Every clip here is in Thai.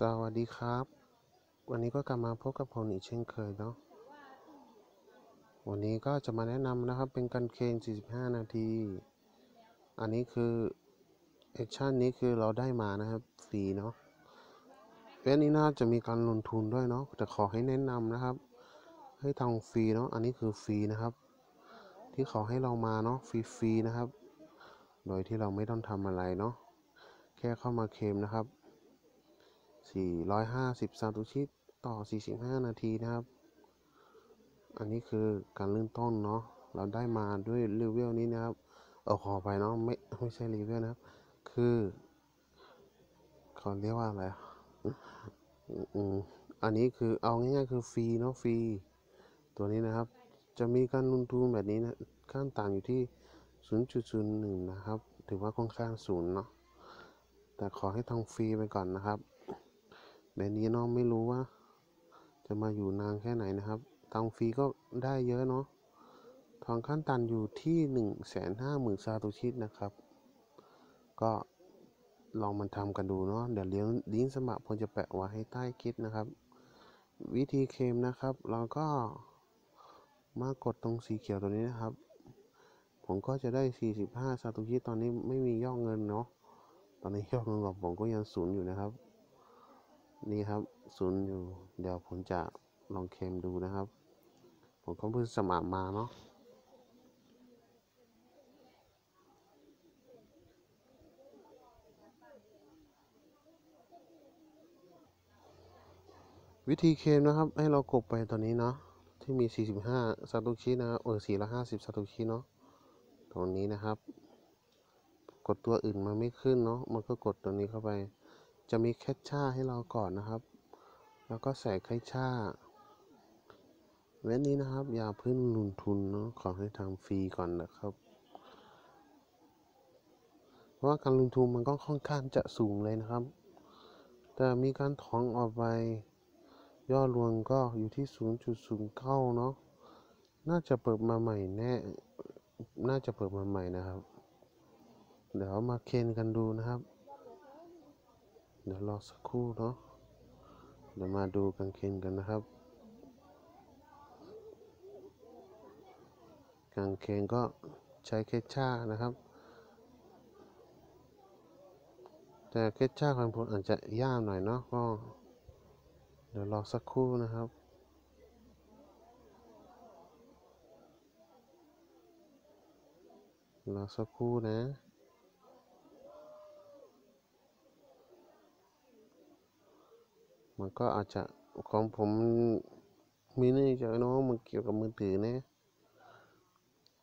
สวัสดีครับ วันนี้ก็กลับมาพบกับผมอีกเช่นเคยเนาะวันนี้ก็จะมาแนะนำนะครับเป็นการเคน45 นาที อันนี้คือแอคชั่นนี้คือเราได้มานะครับฟรีเนาะเว็บนี้น่าจะมีการลงทุนด้วยเนาะแต่ขอให้แนะนำนะครับ ให้ทำฟรีเนาะอันนี้คือฟรีนะครับ ที่ขอให้เรามาเนาะฟรีๆนะครับ โดยที่เราไม่ต้องทำอะไรเนาะแค่เข้ามาเคมนะครับ 450ซาโตชิต่อ 45 นาทีนะครับ อันนี้คือการเริ่มต้นเนาะ เราได้มาด้วยเลเวลนี้นะครับเออขอไปเนาะไม่ไม่ใช่เลเวลนะครับ คือเขาเรียกว่าอะไรอะอืมอันนี้คือเอาง่ายๆคือฟรีเนาะฟรีตัวนี้นะครับ จะมีการลงทุนแบบนี้นะขั้นต่างอยู่ที่ 0.01 นะครับ ถือว่าค่อนข้างสูงเนาะแต่ขอให้ทำฟรีไปก่อนนะครับ แบบนี้เนาะไม่รู้ว่า จะมาอยู่นานแค่ไหนนะครับทำฟรีก็ได้เยอะเนาะ ทองขั้นตันอยู่ที่หนึ่งแสนห้าหมื่นซาโตชินะครับ ก็ลองมันทำกันดูเนาะ เดี๋ยวเลี้ยงลิงก์สมัครผมจะแปะไว้ให้ใต้คลิปนะครับ วิธีเคลมนะครับ เราก็มากดตรงสีเขียวตัวนี้นะครับ ผมก็จะได้ 45ซาโตชิตอนนี้ไม่มียอดเงินเนาะ ตอนนี้ยอดเงินของผมก็ยังศูนย์อยู่นะครับ นี่ครับศูนย์อยู่ เดี๋ยวผมจะลองเคลมดูนะครับ ผมก็เพิ่งสมัครมาเนาะวิธีเคลมนะครับ ให้เรากดไปตอนนี้เนาะที่มี 45ซาโตชินะครับเออ450ซาโตชิเนาะตรงนี้นะครับ กดตัวอื่นมันไม่ขึ้นเนาะมันก็กดตัวนี้เข้าไป จะมีแคชช่าให้เราก่อนนะครับ แล้วก็ใส่แคชช่าเว้นนี้นะครับ อย่าเพิ่งลงทุนเนาะขอให้ทำฟรีก่อนนะครับ เพราะว่าการลงทุนมันก็ค่อนข้างจะสูงเลยนะครับ แต่มีการถอนออกไปยอดรวมก็อยู่ที่ 0.09เนาะน่าจะเปิดมาใหม่แน่ น่าจะเปิดมาใหม่นะครับ เดี๋ยวมาเคนกันดูนะครับ เดี๋ยวรอสักครู่เนาะเดี๋ยวมาดูกันเคนกันนะครับ กางเคนก็ใช้เคชช่านะครับ แต่เคชช่าของผมอาจจะยากหน่อยเนาะก็ เดี๋ยวรอสักครู่นะครับรอสักครู่นะ มันก็อาจจะของผมมีเนื่องจากน้องมันเกี่ยวกับมือถือนะ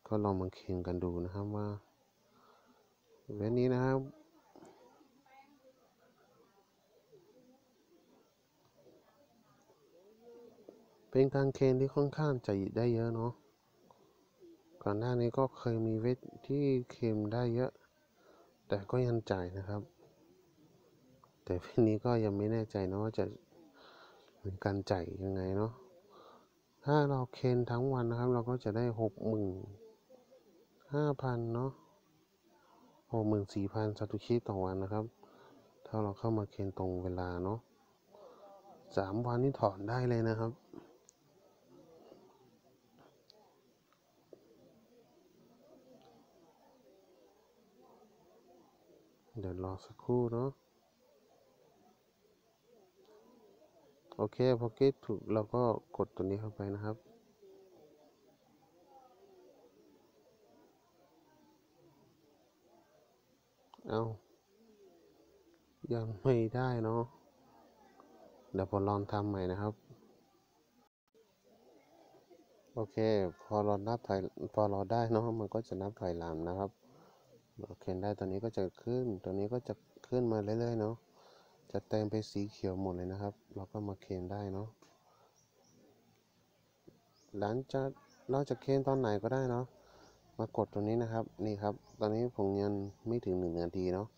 ก็ลองมาเคียงกันดูนะครับว่าเว็บนี้นะครับเป็นการเคนที่ค่อนข้างจะได้เยอะเนาะ ก่อนหน้านี้ก็เคยมีเว็บที่เค็มได้เยอะ แต่ก็ยังจ่ายนะครับ แต่เว็บนี้ก็ยังไม่แน่ใจนะว่าจะเป็นการจ่ายยังไงเนาะถ้าเราเคนทั้งวันนะครับ เราก็จะได้หกหมื่นห้าพันเนาะหกหมื่นสี่พันซาตุชิต่อวันนะครับ ถ้าเราเข้ามาเคนตรงเวลาเนาะสามวันนี่ถอนได้เลยนะครับ เดี๋ยวรอสักครู่เนาะ โอเคพอเกตถูกเราก็กดตัวนี้เข้าไปนะครับ เอายังไม่ได้เนาะเดี๋ยวผมลองทำใหม่นะครับ โอเค พอเรานับถอยพอเราได้เนาะมันก็จะนับถอยหลังนะครับ โอเคได้ตัวนี้ก็จะขึ้น ตัวนี้ก็จะขึ้นมาเรื่อยๆเนาะ จะเต็มไปสีเขียวหมดเลยนะครับ เราก็มาเคนได้เนาะหลังจากเราจะเคนตอนไหนก็ได้เนาะมากดตรงนี้นะครับนี่ครับ ตอนนี้ผมยังไม่ถึงหนึ่งนาทีเนาะ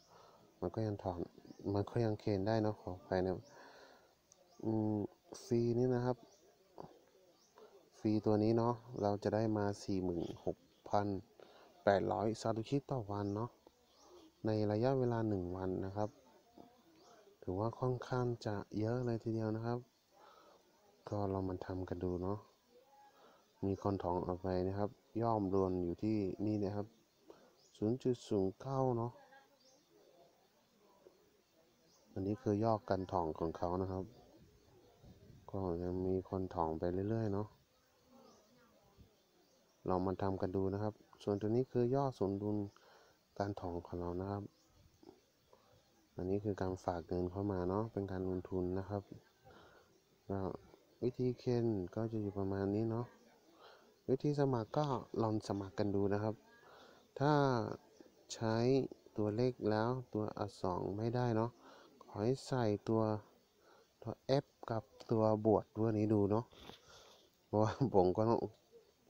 มันก็ยังถอนมันก็ยังเคนได้เนาะขอไปนะอืมฟรีนี่นะครับฟรีตัวนี้เนาะเราจะได้มาสี่หมื่นหกพันแปดร้อยซาโตชิต่อวันเนาะในระยะเวลาหนึ่งวันนะครับ ถือว่าค่อนข้างจะเยอะเลยทีเดียวนะครับ ก็เรามาทำกันดูเนาะมีคนถองออกไปนะครับ ย่อมรวมอยู่ที่นี่นะครับ 0.09 เนาะอันนี้คือยอดกันถองของเขานะครับ ก็ยังมีคนถองไปเรื่อย ๆ เนาะเรามาทำกันดูนะครับ ส่วนตัวนี้คือยอดสมดุลการถองของเรานะครับ อันนี้คือการฝากเงินเข้ามาเนาะเป็นการลงทุนนะครับก็วิธีเคนก็จะอยู่ประมาณนี้เนาะวิธีสมัครก็ลองสมัครกันดูนะครับ ถ้าใช้ตัวเลขแล้วตัวอักษรไม่ได้เนาะขอให้ใส่ตัวตัว F กับตัวบวกตัวนี้ดูเนาะเพราะว่าผมก็ต้อง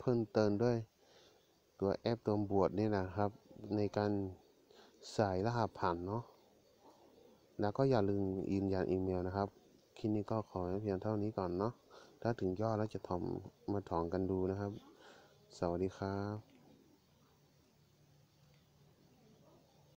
เพิ่มเติมด้วยตัว F ตัวบวกนี่นะครับ ในการใส่รหัสผ่านเนาะ แล้วก็อย่าลืมยืนยันอีเมลนะครับ คลิปนี้ก็ขอเพียงเท่านี้ก่อนเนาะ ถ้าถึงยอดแล้วจะถอมมาถองกันดูนะครับ สวัสดีครับ